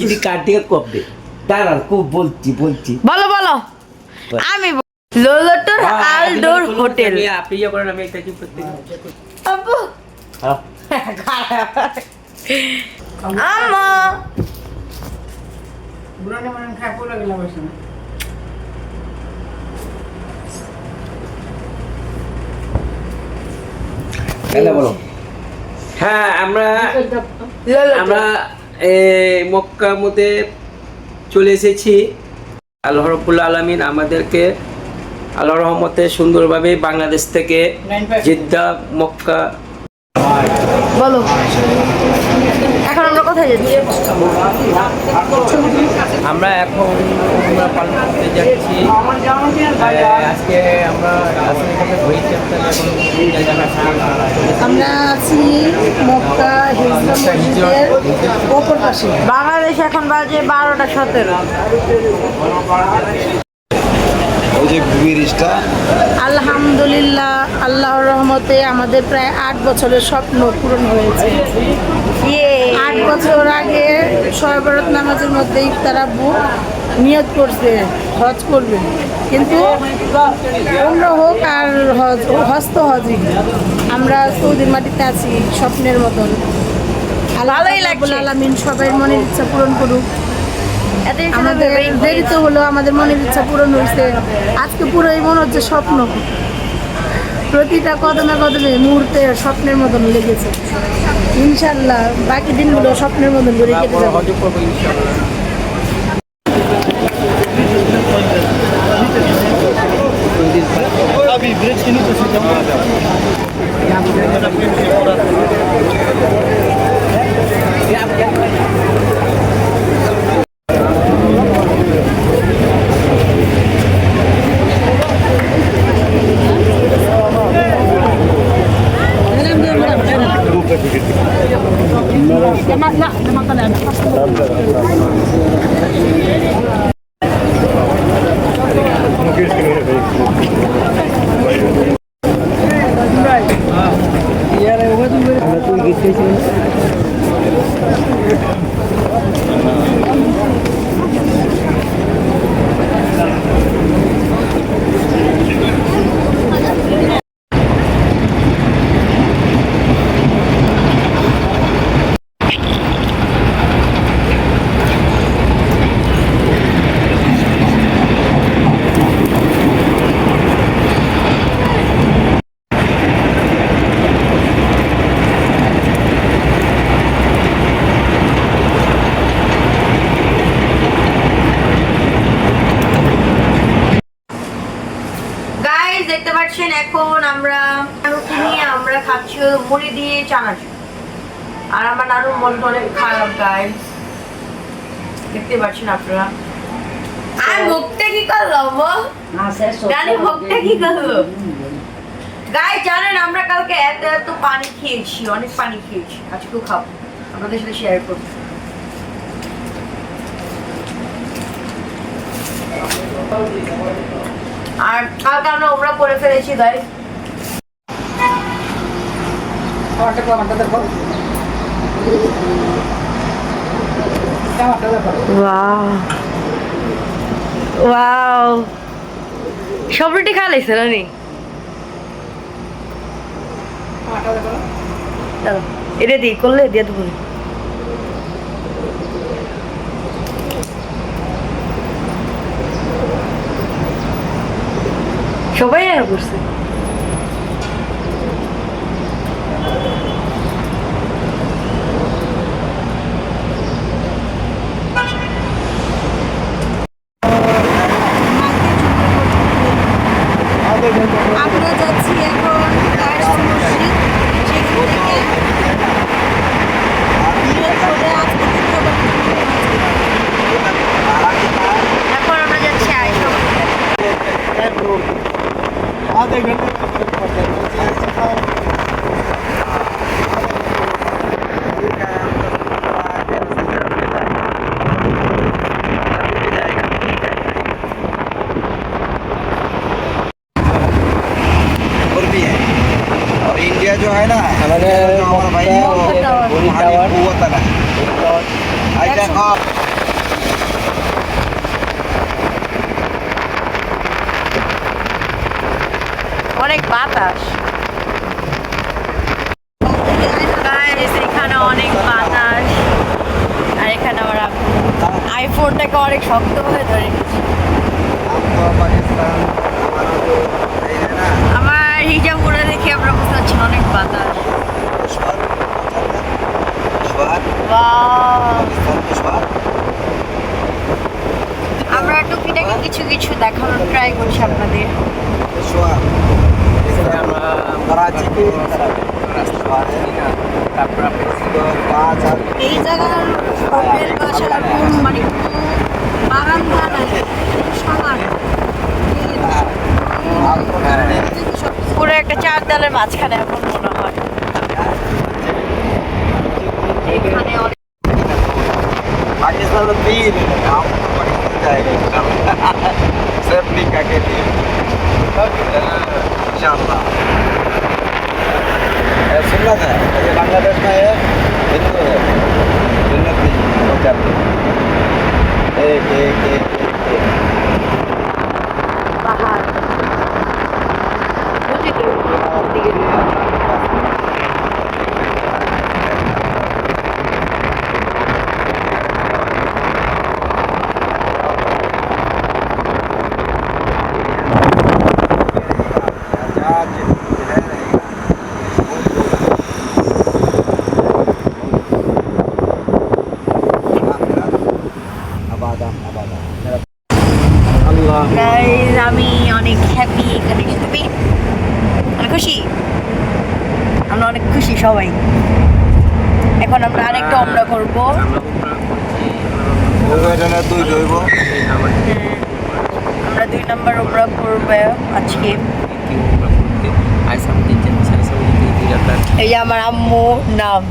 যদি কাটিয়ে কবে খুব বলছি বলছি। বলো বলো। আমি লোলটোর আলডোর হোটেল। আপনি ইয়ে করেন আমি একটা কি করতে আব্বু। হ্যাঁ। আম্মা। বুড়ানে মানে পড়ে গেলাম বলো। হ্যাঁ আমরা আমরা এই মক্কার মধ্যে চলে এসেছি। আল্লাহ রবুল্লা আলমিন আমাদেরকে আল্লাহ রহমতে সুন্দরভাবে বাংলাদেশ থেকে জিদ্দা মক্কা বলো। এখন আমরা কোথায় যাচ্ছি? আমরা এখন পালন করতে যাচ্ছি। আজকে আমরা আছি মক্কা হিজরা মসজিদের অপর পাশে। বাংলাদেশ এখন বাজে বারোটা সতেরো। ওই যে ব্রিজটা আলহামদুলিল্লাহ আল্লাহর রহমতে আমাদের প্রায় আট বছরের স্বপ্ন পূরণ হয়েছে। আট বছর আগে সয়বরত নামাজের মধ্যে ইফতার আব্বু নিয়ত করছে হজ করবে। কিন্তু অন্য হোক আর হজ হজ তো হজই। আমরা সৌদির মাটিতে আছি স্বপ্নের মতন। ভালোই লাগছে। আলামিন সবাই মনের ইচ্ছা পূরণ করুক। আমাদের ভেবেই দেরি তো হলো আমাদের মনের ইচ্ছা পূরণ হয়েছে আজকে পুরোই মনে হচ্ছে স্বপ্ন। প্রতিটা কদমে কদমে মুহূর্তে স্বপ্নের মতন লেগেছে। ইনশাল্লাহ বাকি দিনগুলো স্বপ্নের মতন করে কেটে যাবে। হজ পাচ্ছেন এখন আমরা রুটি আমরা খাচ্ছি মুড়ি দিয়ে চানাচুর। আর আমার নানুর মনটা অনেক খারাপ গাইস দেখতে পাচ্ছেন আপনারা? আর মুখটা কি করল জানি মুখটা কি করল? গাই জানেন আমরা কালকে এত এত পানি খেয়েছি অনেক পানি খেয়েছি। আজকেও খাব। আপনাদের সাথে শেয়ার করব। আর কালকে আমরা ওমরা করে ফেলেছি ওয়াও সব রুটি খা লাইছে রানি এটা দিই করলে দিয়ে দেবো। সবাই আর করছে অনেক শক্তভাবে ধরে গেছি। আমার হিজাব উড়ে দেখে আমরা বুঝতে পারছি অনেক বাতাস। আমরা টুকিটাকে কিছু কিছু দেখানোর ট্রাই করছি আপনাদের। এই জায়গার হোটেল বা সারা বাগান ঘর নাই সমান आपको करने পুরো একটা চার দেওয়ালের মাঝখানে এখন মনে হয় এখানে অনেক पाकिस्तान में तीन हम तो पाकिस्तान जाएंगे सिर्फ निकाह के लिए इंशाल्लाह ए, सुनना था ये बांग्लादेश में है हिंदू है सुन्नती वो करते Evet, evet, evet, evet. Bahar. Bu ne görüyor? Ne görüyor?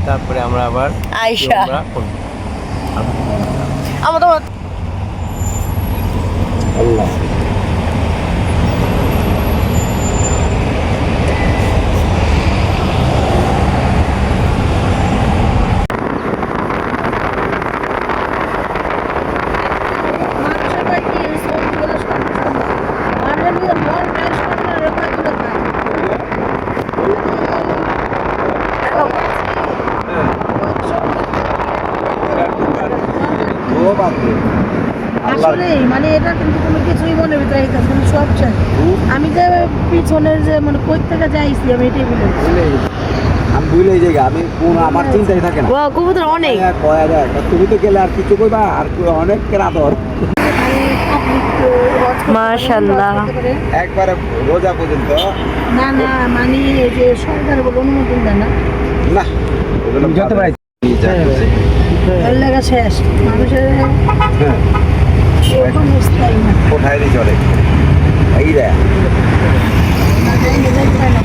তারপরে আমরা আবার আয়সা আমরা তো আল্লাহ মানুষের বাড়ি এই সবগুলো সব মানুষের নিজে মন ফ্রেশ করে না রেখাগুলো খায় ও বাপরে আসলে মানে এটা কিন্তু কোনো কিছুই মনে ভিতরে আইতাছে না সব চাই আমি যে পিছনের যে থেকে যাইছি আমি এটাই বলে আমি ভুলেই যাই আমি কোন আমার চিন্তাই থাকে না। ও কবুতর অনেক। হ্যাঁ, কয়া যায়। তুমি তো গেলে আর কিছু কইবা? আর কই অনেক কেরাদর মাশাআল্লাহ। একবারে রোজা পর্যন্ত? না না মানে এই যে সরকার বলে অনুমোদন দেয় না। না যত পারি। যা লাগা শেষ। মানুষের হ্যাঁ, কোথায় চলে। এই রে এই এখানে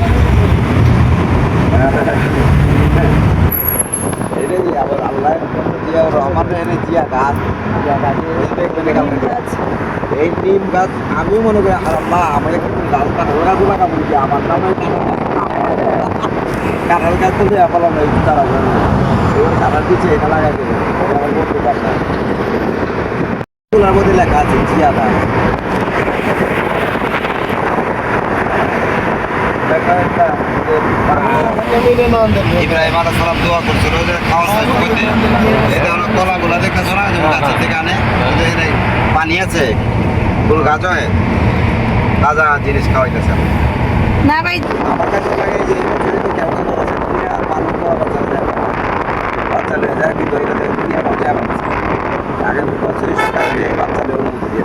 নিম গাছ আমিও মনে করি, আর আল্লাহ আমাকে একটু কাঠ, ওরা গুলা কামড় দিয়ে আমার নামে কাঁঠাল গাছ তো দেওয়া পালাম এই তারা কাঁঠাল দিচ্ছে এটা লাগাই দেবে। আমার লেখা আছে জিয়া গাছ ইব্রাহিম আলাহ সালাম দোয়া করছিল যে খাওয়া করতে এটা হলো কলাগুলা দেখতেছো না গাছের থেকে আনে পানি আছে ফুল গাছ হয় তাজা জিনিস খাওয়াইতেছে। না ভাই। আমার কাছে লাগে যে বছরে বাচ্চা না। যায় কিন্তু বছরই সরকার দিয়ে বাচ্চা লয়ে অনুমতি দিয়ে।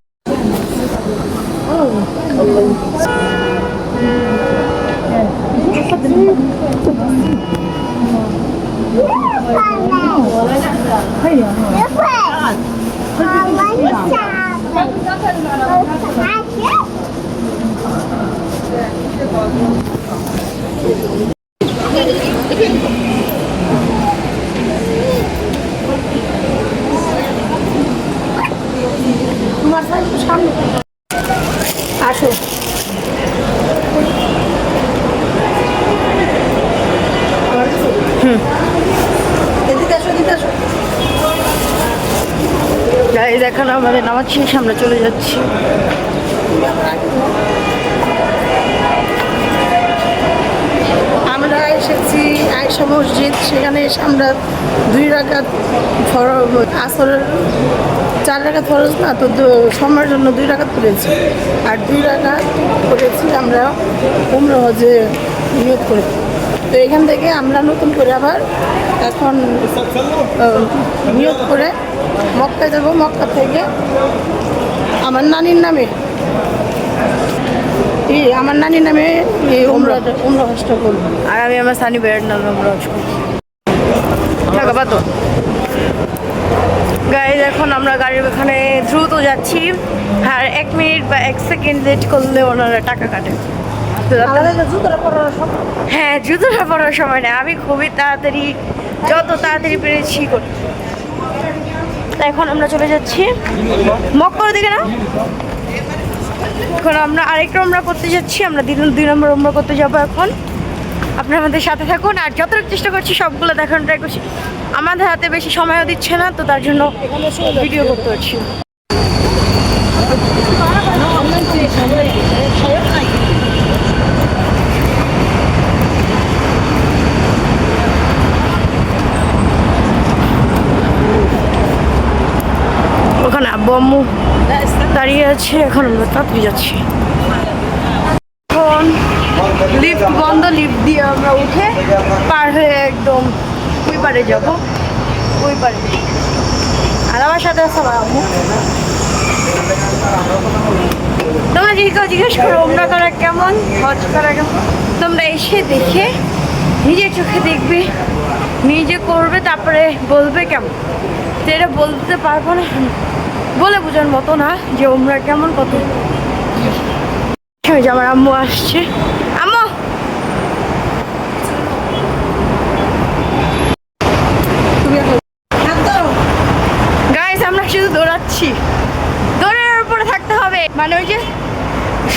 সামনে। আসো গাইজ এখন আমাদের নামাজ শেষ আমরা চলে যাচ্ছি। আমরা এসেছি আয়সা মসজিদ, সেখানে এসে আমরা দুই ফর- আসরের চার টাকা খরচ না, তো সময়ের জন্য দুই টাকা করেছি আর দুই টাকা করেছি আমরা উমরা হজে নিয়োগ করে। তো এখান থেকে আমরা নতুন করে আবার এখন নিয়োগ করে মক্কা যাব। মক্কা থেকে আমার নানির নামে আমার নানির নামে উমরা উমরা হজটা করব। আর আমি আমার সানি বেড়ার নাম থাকা পাতো? গাইজ এখন আমরা গাড়ির ওখানে দ্রুত যাচ্ছি। আর এক মিনিট বা এক সেকেন্ড লেট করলে ওনারা টাকা কাটে। হ্যাঁ জুতোটা পরার সময় নেই আমি খুবই তাড়াতাড়ি যত তাড়াতাড়ি পেরেছি এখন আমরা চলে যাচ্ছি। মক্কর দিকে না? এখন আমরা আরেকটা আমরা করতে যাচ্ছি। আমরা দিন দুই নম্বর আমরা করতে যাব এখন। আপনারা আমাদের সাথে থাকুন, আর যতটুকু চেষ্টা করছি সবগুলো দেখানোর ট্রাই করছি। আমাদের হাতে বেশি সময়ও দিচ্ছে না, তো তার জন্য ভিডিও করতে পারছি। ওখানে আব্বু দাঁড়িয়ে আছে, এখন আমরা তাড়াতাড়ি যাচ্ছি। এখন লিফট বন্ধ, লিফট দিয়ে আমরা উঠে পার হয়ে একদম ওই পারে যাব। ওই পারে। আর আমার সাথে আম্মু। তোমরা যদি জিজ্ঞেস করো ওমরা করা কেমন? হজ করা কেমন? তোমরা এসে দেখে নিজের চোখে দেখবে, নিজে করবে, তারপরে বলবে কেমন। এটা বলতে পারব না। বলে বোঝার মতো না যে ওমরা কেমন, কত আমার আম্মু আসছে আম্মু তুমি এখন হাত দাও গাইস আমরা শুধু দৌড়াচ্ছি দৌড়ের উপরে থাকতে হবে মানে ওই যে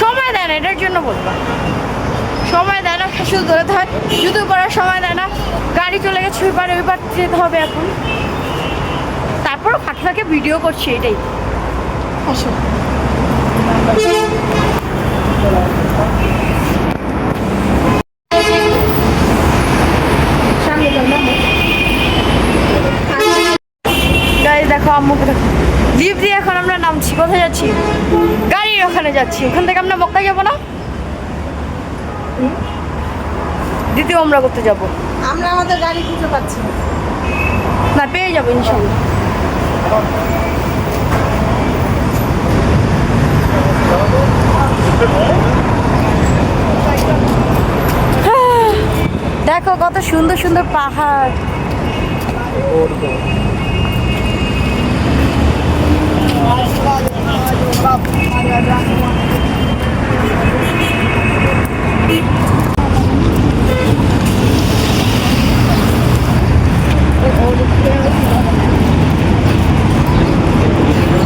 সময় দেয় না জন্য বলব? সময় দেয় না, শুধু দৌড়াতে হয় জুতো পরার সময় দেয় না, গাড়ি চলে গেছে ওই পারে ওই পার যেতে হবে এখন। তারপরও ফাঁকে ফাঁকে ভিডিও করছি, এটাই। গাড়ি দেখো দেখো দিয়ে এখন আমরা নামছি, কোথায় যাচ্ছি? গাড়ির ওখানে যাচ্ছি, ওখান থেকে আমরা মক্কা যাব না? দ্বিতীয় আমরা করতে যাব। আমরা আমাদের গাড়ি খুঁজে পাচ্ছি না। পেয়ে যাব ইনশাল্লাহ। দেখো কত সুন্দর সুন্দর পাহাড়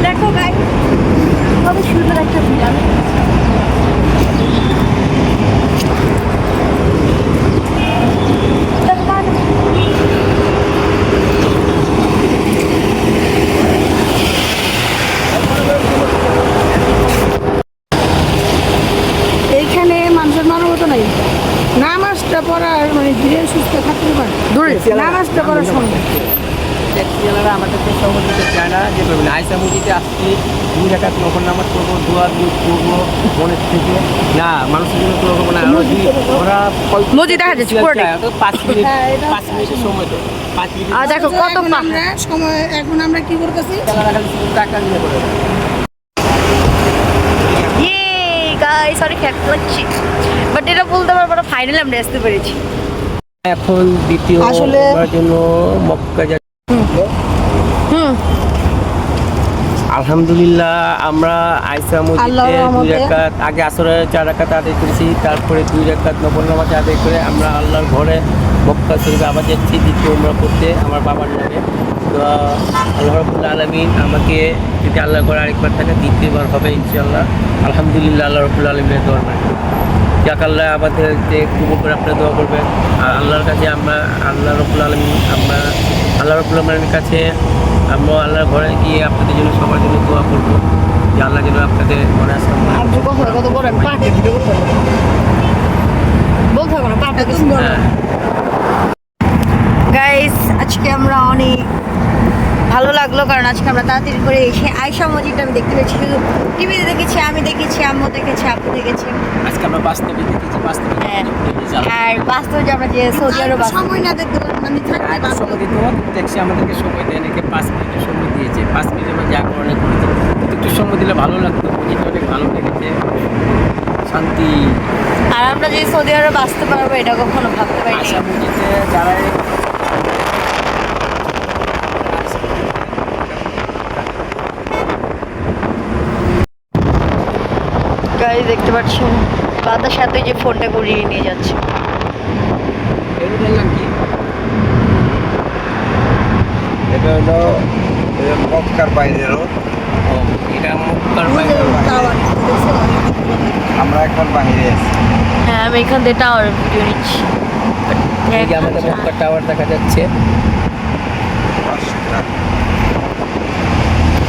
দেখো গাই কত সুন্দর একটা ভিড় এইখানে মানুষের মানবতা নাই নামাজটা পড়ার মানে ধীরে সুস্থ থাকতে পারে দূরে নামাজটা পড়ার সময় ট্যাক্সিওয়ালারা আমাদেরকে সহমত দিতে চায় না। যে করবেন আয়সা মুজিতে আসছি দুই রাখাত নকল নামাজ করব দোয়া দুধ করব মনের থেকে। না মানুষের জন্য করব না। যদি ওরা মসজিদ দেখা যাচ্ছে, পাঁচ মিনিট হ্যাঁ, পাঁচ মিনিটের সময় তো। পাঁচ মিনিট দেখো কত এখন আমরা সময় এখন আমরা কি করতেছি? টাকা দিয়ে করে। ইয়ে গাইস অনেক হ্যাপি লাগছে বাট এটা বলতে পারব না ফাইনালি আমরা আসতে পেরেছি। এখন দ্বিতীয় আসলে- জন্য মক্কা যাচ্ছি আলহামদুলিল্লাহ আমরা আইসা মসজিদে দুই রাকাত আগে আসরের চার রাকাত আদায় করেছি তারপরে দুই রাকাত নফল নামাজ আদায় করে আমরা আল্লাহর ঘরে মক্কা শরীফে আবার যাচ্ছি দ্বিতীয় উমরা করতে আমার বাবার নামে। তো আল্লাহ রবুল্লা আলমিন আমাকে যদি আল্লাহ করে আরেকবার থাকে দ্বিতীয়বার হবে ইনশাল্লাহ আলহামদুলিল্লাহ আল্লাহ রবুল্লা আলমিনের দরবার যাক আল্লাহ আমাদের যে কবুল করে আপনারা দোয়া করবেন। আর আল্লাহর কাছে আমরা আল্লাহ রবুল আলমী আমরা আল্লাহ রবুল আলমীর কাছে আমরা আল্লাহর ঘরে গিয়ে আপনাদের জন্য সবার জন্য দোয়া করব। যে আল্লাহ যেন আপনাদের আসে কত বড় আমি পাটে ভিডিও করতে হবে। বলতে হবে না হ্যাঁ গাইস আজকে আমরা অনেক ভালো লাগল কারণ আজকে আমরা তাড়াতাড়ি করে এসে আয়সা মসজিদটা আমি দেখতে পেয়েছি। শুধু টিভিতে দেখেছি আমি দেখেছি আম্মু দেখেছি আপু দেখেছি আজকে আমরা বাস্তবে দেখেছি বাস্তবে হ্যাঁ। আর বাস্তবে যে আমরা যে সৌদি আরব সময় না দেখতে আমি থাকতে সময় দিত দেখছি আমাদেরকে সময় দেয় নাকি পাঁচ মিনিটের সময় দিয়েছে। পাঁচ মিনিটের মধ্যে যা করে অনেক একটু সময় দিলে ভালো লাগতো মসজিদটা অনেক ভালো লেগেছে। শান্তি। আর আমরা যে সৌদি আরব আসতে পারব এটা কখনো ভাবতে পারিনি। আশা মসজিদে যারা দেখতে পাচ্ছেন দাদার সাথে যে ফোনটা ঘুরিয়ে নিয়ে যাচ্ছে। এটা হলো মক্কার বাইরেরও এটা মক্কার আমরা এখন বাইরে আছি। হ্যাঁ আমি এখান থেকে টাওয়ার ভিডিও নিচ্ছি। আমাদের মক্কার টাওয়ার দেখা যাচ্ছে।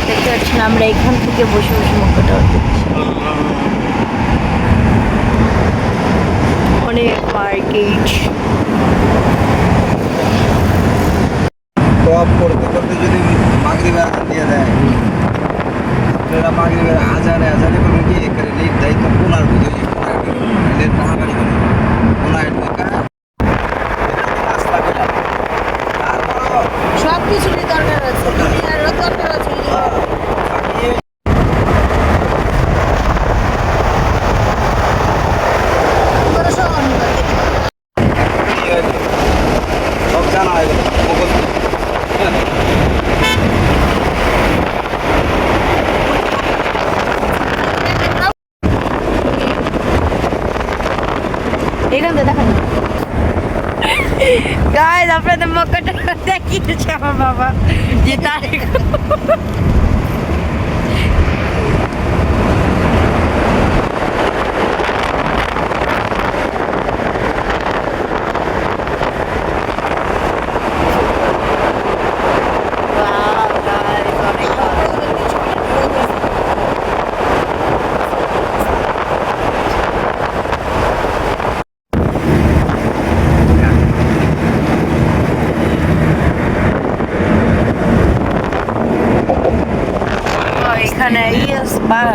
দেখতে পাচ্ছেন আমরা এখান থেকে বসে বসে মক্কা টাওয়ার দেখছি। অনেক মার্কেট টপ করতে করতে যদি মাগরিবের আজান দিয়ে দেয় আপনারা মাগরিবের আজানে আজানে করবেন কি? এখানে লিট দেয় তো কোনার বুঝে যে কোনার লিট মহাকালী করে। কোনার ঢোকা সব কিছুরই দরকার আছে। দুনিয়ারও দরকার আছে। บ้าง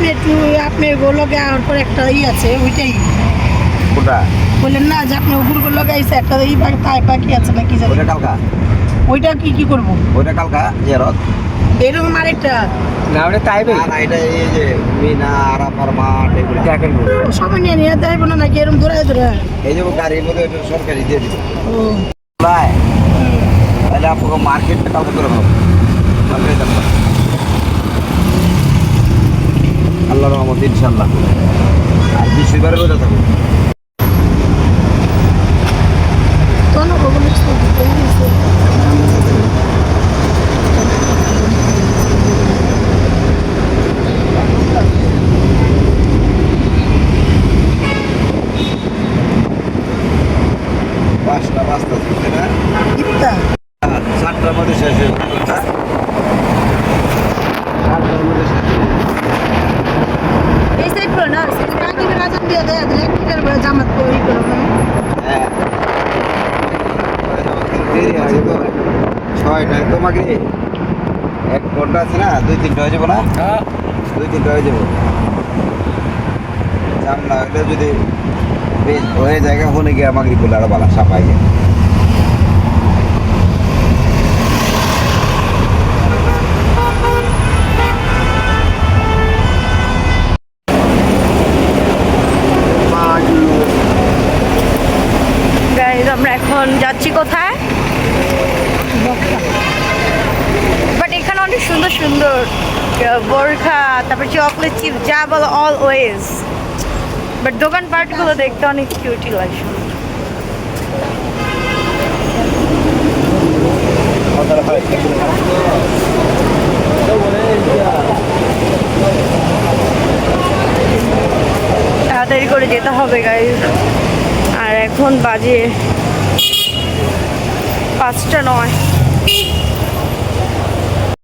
আপনি একটু আপনি গোলকে আর পর একটা ই আছে ওইটাই। ওটা বললেন না যে আপনি উপর করে লাগাইছে একটা এই পাখি তাই পাখি আছে নাকি জানি। ওটা কালকা। ওইটা কি কি করব? ওটা কালকা জেরত এরকম আরেকটা। না ওটা তাইবে না না এটা এই যে মিনা আরাফার মাঠ এগুলো। দেখেন সময় নিয়ে নিয়ে দেবো না নাকি? এরকম ধরে ধরে এই যে গাড়ির মধ্যে এটা সরকারি দিয়ে দিবে। ও। প্রায় তাহলে আপনাকে মার্কেটটা কালকে করে দেবো কালকে যাব। আল্লাহ রহমত ইনশাল্লাহ আর বৃহস্পতিবার রোজা থাকব। চারটার মধ্যে শেষ হয়ে তোমাকে? এক ঘণ্টা আছে না? দুই তিনটা হয়ে যাব না? দুই তিনটা হয়ে যাব। জাম না হইলে যদি বেশ হয়ে জায়গা হলে গিয়ে আমাকে বলে আরও বালা সাফাই গিয়ে গাইজ আমরা এখন যাচ্ছি কোথায় বাট এখানে অনেক সুন্দর সুন্দর আহ, বোরখা, তারপর চকলেট চিপ যা বলো অলওয়েজ বাট দোকানপাটগুলো দেখতে অনেক কিউটি লাগে তাড়াতাড়ি করে যেতে হবে গাইজ আর এখন বাজে পাঁচটা নয়।